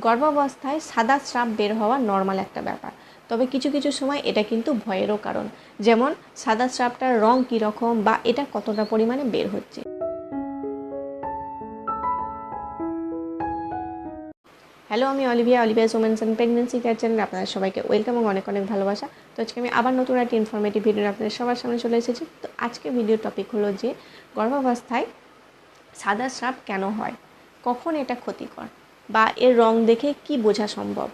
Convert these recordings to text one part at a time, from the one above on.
গর্ভাবস্থায় সাদা স্রাব বের হওয়া নর্মাল একটা ব্যাপার। তবে কিছু কিছু সময় এটা কিন্তু ভয়েরও কারণ। যেমন, সাদা স্রাবটার রং কীরকম বা এটা কতটা পরিমাণে বের হচ্ছে। হ্যালো আমি Olivia Olivia women's and pregnancy care channel আপনাদের সবাইকে ওয়েলকাম এবং অনেক অনেক ভালোবাসা। তো আজকে আমি আবার নতুন একটা ইনফরমেটিভ ভিডিও আপনাদের সবার সামনে চলে এসেছি। তো আজকে ভিডিও টপিক হলো যে, গর্ভাবস্থায় সাদা স্রাব কেন হয়? কখন এটা ক্ষতিকর? বা এর রং দেখে কি বোঝা সম্ভব?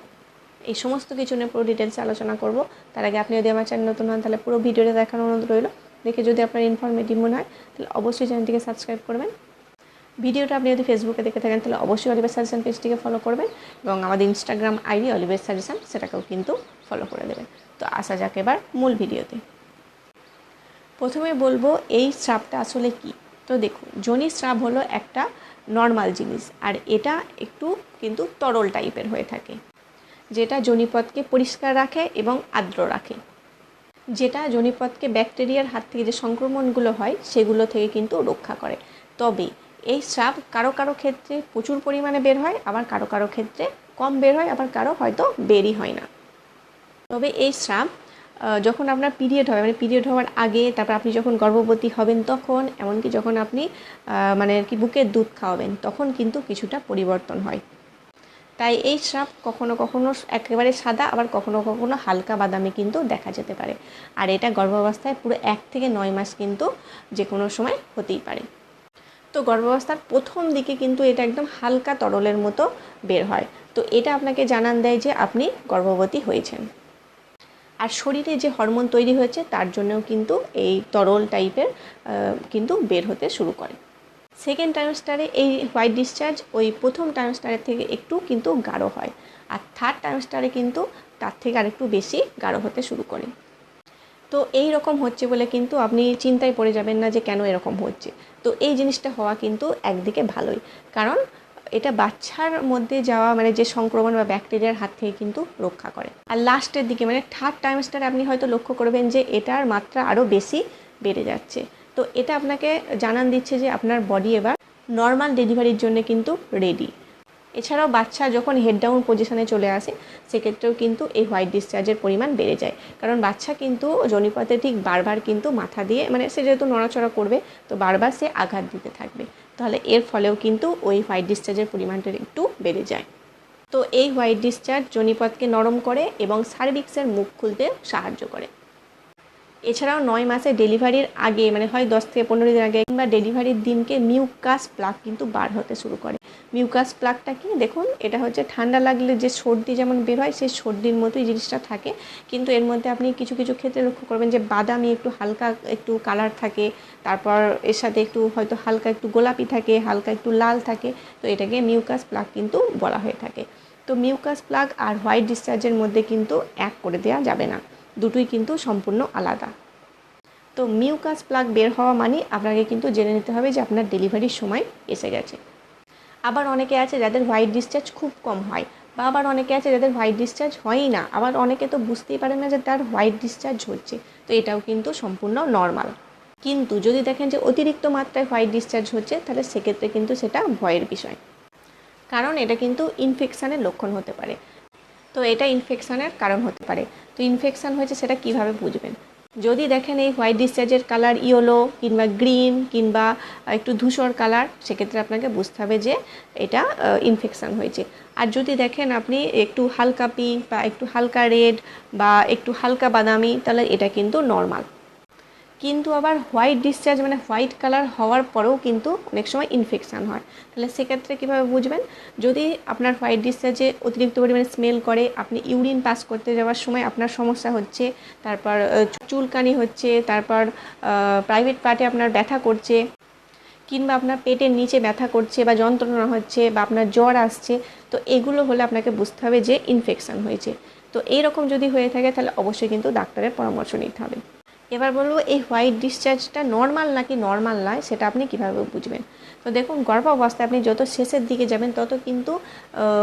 এই সমস্ত কিছু নিয়ে পুরো ডিটেলসে আলোচনা করব। তার আগে আপনি যদি আমার চ্যানেল নতুন হন, তাহলে পুরো ভিডিওটা দেখার অনুরোধ রইল। দেখে যদি আপনার ইনফরমেটিভ মনে হয়, তাহলে অবশ্যই চ্যানেলটিকে সাবস্ক্রাইব করবেন। ভিডিওটা আপনি যদি ফেসবুকে দেখে থাকেন, তাহলে অবশ্যই অলিভার সাজেশন পেজটিকে ফলো করবেন এবং আমাদের ইনস্টাগ্রাম আইডি অলিভার সাজেশন সেটাকেও কিন্তু ফলো করে দেবেন। তো আসা যাক এবার মূল ভিডিওতে। প্রথমে বলব, এই স্রাবটা আসলে কি? তো দেখুন, জনি স্রাব হলো একটা নর্মাল জিনিস, আর এটা একটু কিন্তু তরল টাইপের হয়ে থাকে, যেটা জনিপথকে পরিষ্কার রাখে এবং আর্দ্র রাখে। যেটা জনিপথকে ব্যাকটেরিয়ার হাত থেকে যে সংক্রমণগুলো হয়, সেগুলো থেকে কিন্তু রক্ষা করে। তবে এই স্রাব কারও কারও ক্ষেত্রে প্রচুর পরিমাণে বের হয়, আবার কারও কারও ক্ষেত্রে কম বের হয়, আবার কারও হয়তো বেরই হয় না। তবে এই স্রাব যখন আপনার পিরিয়ড হবে মানে পিরিয়ড হওয়ার আগে তারপর আপনি যখন গর্ভবতী হবেন তখন, এমনকি যখন আপনি মানে আর কি বুকের দুধ খাওয়াবেন, তখন কিন্তু কিছুটা পরিবর্তন হয়। তাই এই স্রাব কখনো কখনো একেবারে সাদা, আবার কখনো কখনো হালকা বাদামি কিন্তু দেখা যেতে পারে। আর এটা গর্ভাবস্থায় পুরো এক থেকে নয় মাস কিন্তু যে কোনো সময় হতেই পারে। তো গর্ভাবস্থার প্রথম দিকে কিন্তু এটা একদম হালকা তরলের মতো বের হয়। তো এটা আপনাকে জানান দেয় যে আপনি গর্ভবতী হয়েছেন। আর শরীরে যে হরমোন তৈরি হয়েছে, তার জন্যও কিন্তু এই তরল টাইপের কিন্তু বের হতে শুরু করে। সেকেন্ড টাইমস্টারে এই হোয়াইট ডিসচার্জ ওই প্রথম টাইমস্টারের থেকে একটু কিন্তু গাঢ় হয় আর থার্ড টাইমস্টারে কিন্তু তার থেকে আরেকটু বেশি গাঢ় হতে শুরু করে। তো এই রকম হচ্ছে বলে কিন্তু আপনি চিন্তায় পড়ে যাবেন না যে কেন এরকম হচ্ছে। তো এই জিনিসটা হওয়া কিন্তু একদিকে ভালোই। কারণ এটা বাচ্চার মধ্যে যাওয়া মানে যে সংক্রমণ বা ব্যাকটেরিয়ার হাত থেকে কিন্তু রক্ষা করে। আর লাস্টের দিকে মানে থার্ড টাইমস্টার আপনি হয়তো লক্ষ্য করবেন যে এটার মাত্রা আরও বেশি বেড়ে যাচ্ছে। তো এটা আপনাকে জানান দিচ্ছে যে আপনার বডি এবার নর্মাল ডেলিভারির জন্য কিন্তু রেডি এছাড়াও বাচ্চা যখন হেড ডাউন পজিশনে চলে আসে, সেক্ষেত্রেও কিন্তু এই হোয়াইট ডিসচার্জের পরিমাণ বেড়ে যায়। কারণ বাচ্চা কিন্তু জনিপথে ঠিক বারবার কিন্তু মাথা দিয়ে মানে সে যেহেতু নড়াচড়া করবে, তো বারবার সে আঘাত দিতে থাকবে। তাহলে এর ফলেও কিন্তু ওই হোয়াইট ডিসচার্জের পরিমাণটা একটু বেড়ে যায়। তো এই হোয়াইট ডিসচার্জ জনিপথকে নরম করে এবং সার্ভিক্সের মুখ খুলতে সাহায্য করে। এছাড়াও নয় মাসে ডেলিভারির আগে মানে হয় দশ থেকে পনেরো দিন আগে কিংবা ডেলিভারির দিনকে মিউকাস প্লাক কিন্তু বার হতে শুরু করে। মিউকাস প্লাকটা কি দেখুন, এটা হচ্ছে ঠান্ডা লাগলে যে সর্দি যেমন বের হয়, সেই সর্দির মতোই জিনিসটা থাকে। কিন্তু এর মধ্যে আপনি কিছু কিছু ক্ষেত্রে লক্ষ্য করবেন যে বাদামি একটু হালকা একটু কালার থাকে, তারপর এর সাথে একটু হয়তো হালকা একটু গোলাপি থাকে, হালকা একটু লাল থাকে, তো এটাকে মিউকাস প্লাক কিন্তু বলা হয়ে থাকে। তো মিউকাস প্লাগ আর হোয়াইট ডিসচার্জের মধ্যে কিন্তু এক করে দেওয়া যাবে না। দুটোই কিন্তু সম্পূর্ণ আলাদা। তো মিউকাস প্লাগ বের হওয়া মানে আপনাকে কিন্তু জেনে নিতে হবে যে আপনার ডেলিভারির সময় এসে গেছে। আবার অনেকে আছে যাদের হোয়াইট ডিসচার্জ খুব কম হয় বা আবার অনেকে আছে যাদের হোয়াইট ডিসচার্জ হয়ই না। আবার অনেকে তো বুঝতেই পারে না যে তার হোয়াইট ডিসচার্জ হচ্ছে। তো এটাও কিন্তু সম্পূর্ণ নর্মাল। কিন্তু যদি দেখেন যে অতিরিক্ত মাত্রায় হোয়াইট ডিসচার্জ হচ্ছে, তাহলে সেক্ষেত্রে কিন্তু সেটা ভয়ের বিষয়। কারণ এটা কিন্তু ইনফেকশানের লক্ষণ হতে পারে। তো এটা ইনফেকশনের কারণ হতে পারে। তো ইনফেকশান হয়েছে সেটা কীভাবে বুঝবেন? যদি দেখেন এই হোয়াইট ডিসচার্জের কালার ইয়েলো কিংবা গ্রিন কিংবা একটু ধূসর কালার সেক্ষেত্রে আপনাকে বুঝতে হবে যে এটা ইনফেকশান হয়েছে। আর যদি দেখেন আপনি একটু হালকা পিঙ্ক বা একটু হালকা রেড বা একটু হালকা বাদামি, তাহলে এটা কিন্তু নর্মাল কিন্তু আবার হোয়াইট ডিসচার্জ মানে হোয়াইট কালার হওয়ার পরেও কিন্তু অনেক সময় ইনফেকশান হয়। তাহলে সেক্ষেত্রে কীভাবে বুঝবেন? যদি আপনার হোয়াইট ডিসচার্জে অতিরিক্ত পরিমাণে স্মেল করে, আপনি ইউরিন পাস করতে যাওয়ার সময় আপনার সমস্যা হচ্ছে, তারপর চুলকানি হচ্ছে, তারপর প্রাইভেট পার্টে আপনার ব্যথা করছে, কিংবা আপনার পেটের নিচে ব্যথা করছে বা যন্ত্রণা হচ্ছে বা আপনার জ্বর আসছে, তো এগুলো হলে আপনাকে বুঝতে হবে যে ইনফেকশান হয়েছে। তো এই রকম যদি হয়ে থাকে, তাহলে অবশ্যই কিন্তু ডাক্তারের পরামর্শ নিতে হবে। এবার বলব, এই হোয়াইট ডিসচার্জটা নর্মাল নাকি নর্মাল নয়, সেটা আপনি কীভাবে বুঝবেন? তো দেখুন, গর্ভাবস্থায় আপনি যত শেষের দিকে যাবেন, তত কিন্তু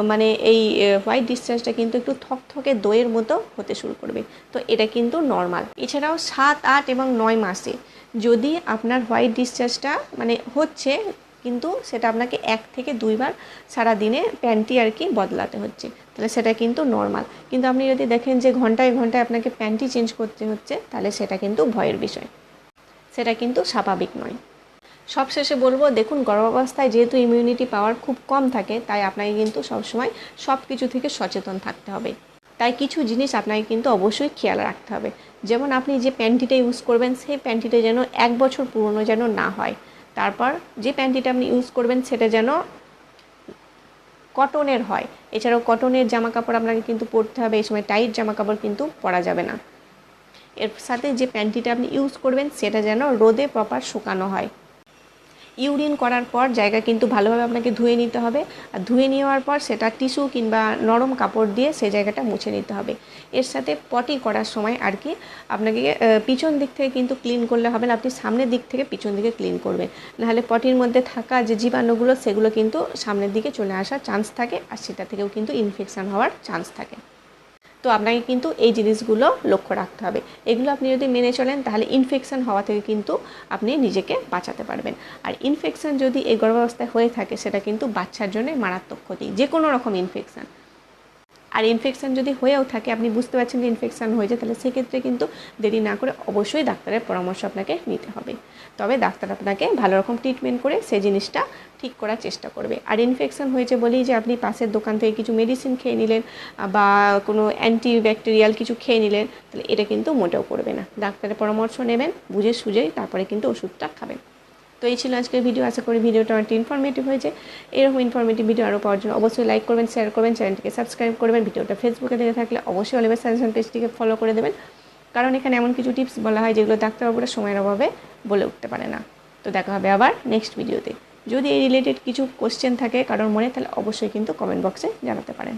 মানে এই হোয়াইট ডিসচার্জটা কিন্তু একটু থকথকে দইয়ের মতো হতে শুরু করবে। তো এটা কিন্তু নর্মাল এছাড়াও সাত, আট এবং নয় মাসে যদি আপনার হোয়াইট ডিসচার্জটা মানে হচ্ছে কিন্তু সেটা আপনাকে এক থেকে দুইবার সারা দিনে প্যান্টটি আর কি বদলাতে হচ্ছে। তাহলে সেটা কিন্তু নর্মাল কিন্তু আপনি যদি দেখেন যে ঘন্টায় ঘন্টায় আপনাকে প্যান্টটি চেঞ্জ করতে হচ্ছে, তাহলে সেটা কিন্তু ভয়ের বিষয়। সেটা কিন্তু স্বাভাবিক নয়। সবশেষে বলব, দেখুন, গর্ভাবস্থায় যেহেতু ইমিউনিটি পাওয়ার খুব কম থাকে, তাই আপনাকে কিন্তু সবসময় সব কিছু থেকে সচেতন থাকতে হবে। তাই কিছু জিনিস আপনাকে কিন্তু অবশ্যই খেয়াল রাখতে হবে। যেমন আপনি যে প্যান্টিটা ইউজ করবেন, সেই প্যান্টিটা যেন এক বছর পুরনো যেন না হয়। তারপর যে প্যান্টিটা আপনি ইউজ করবেন সেটা যেন কটনের হয়। এছাড়াও কটনের জামা কাপড় আপনাকে কিন্তু পরতে হবে, এই সময় টাইট জামা কাপড় কিন্তু পরা যাবে না। এর সাথে যে প্যান্টিটা আপনি ইউজ করবেন সেটা যেন রোদে প্রপার শুকানো হয়। ইউরিন করার পর জায়গা কিন্তু ভালোভাবে আপনাকে ধুয়ে নিতে হবে। আর ধুয়ে নেওয়ার পর সেটা টিস্যু কিংবা নরম কাপড় দিয়ে সেই জায়গাটা মুছে নিতে হবে। এর সাথে পটি করার সময় আর কি আপনাকে পিছন দিক থেকে কিন্তু ক্লিন করলে হবে না, আপনি সামনের দিক থেকে পিছন দিকে ক্লিন করবেন। নাহলে পটির মধ্যে থাকা যে জীবাণুগুলো, সেগুলো কিন্তু সামনের দিকে চলে আসার চান্স থাকে, আর সেটা থেকেও কিন্তু ইনফেকশান হওয়ার চান্স থাকে। তো আপনাকে কিন্তু এই জিনিসগুলো লক্ষ্য রাখতে হবে। এগুলো আপনি যদি মেনে চলেন, তাহলে ইনফেকশান হওয়া থেকে কিন্তু আপনি নিজেকে বাঁচাতে পারবেন। আর ইনফেকশন যদি এই গর্ভাবস্থায় হয়ে থাকে, সেটা কিন্তু বাচ্চার জন্য মারাত্মক ক্ষতি যে কোনো রকম ইনফেকশন আর ইনফেকশান যদি হয়েও থাকে, আপনি বুঝতে পারছেন যে ইনফেকশন হয়েছে তাহলে সেক্ষেত্রে কিন্তু দেরি না করে অবশ্যই ডাক্তারের পরামর্শ আপনাকে নিতে হবে। তবে ডাক্তার আপনাকে ভালো রকম ট্রিটমেন্ট করে সেই জিনিসটা ঠিক করার চেষ্টা করবে। আর ইনফেকশান হয়েছে বলেই যে আপনি পাশের দোকান থেকে কিছু মেডিসিন খেয়ে নিলেন, বা কোনো অ্যান্টিব্যাকটেরিয়াল কিছু খেয়ে নিলেন, তাহলে এটা কিন্তু মোটেও করবে না। ডাক্তারের পরামর্শ নেবেন, বুঝে সুঝেই তারপরে কিন্তু ওষুধটা খাবেন। তো এই ছিল আজকের ভিডিও আশা করি ভিডিওটা অনেকটা ইনফরমেটিভ হয়েছে। এরকম ইনফরমেটিভ ভিডিও আরও পাওয়ার জন্য অবশ্যই লাইক করবেন শেয়ার করবেন চ্যানেলটিকে সাবস্ক্রাইব করবেন। ভিডিওটা ফেসবুকে দেখে থাকলে অবশ্যই অলিভার সাজেশন পেজটিকে ফলো করে দেবেন। কারণ এখানে এমন কিছু টিপস বলা হয় যেগুলো ডাক্তারবাবুরা সময়ের অভাবে বলে উঠতে পারে না। তো দেখা হবে আবার নেক্সট ভিডিওতে যদি এই রিলেটেড কিছু কোশ্চেন থাকে, কারোর মনে, তাহলে অবশ্যই কিন্তু কমেন্ট বক্সে জানাতে পারেন।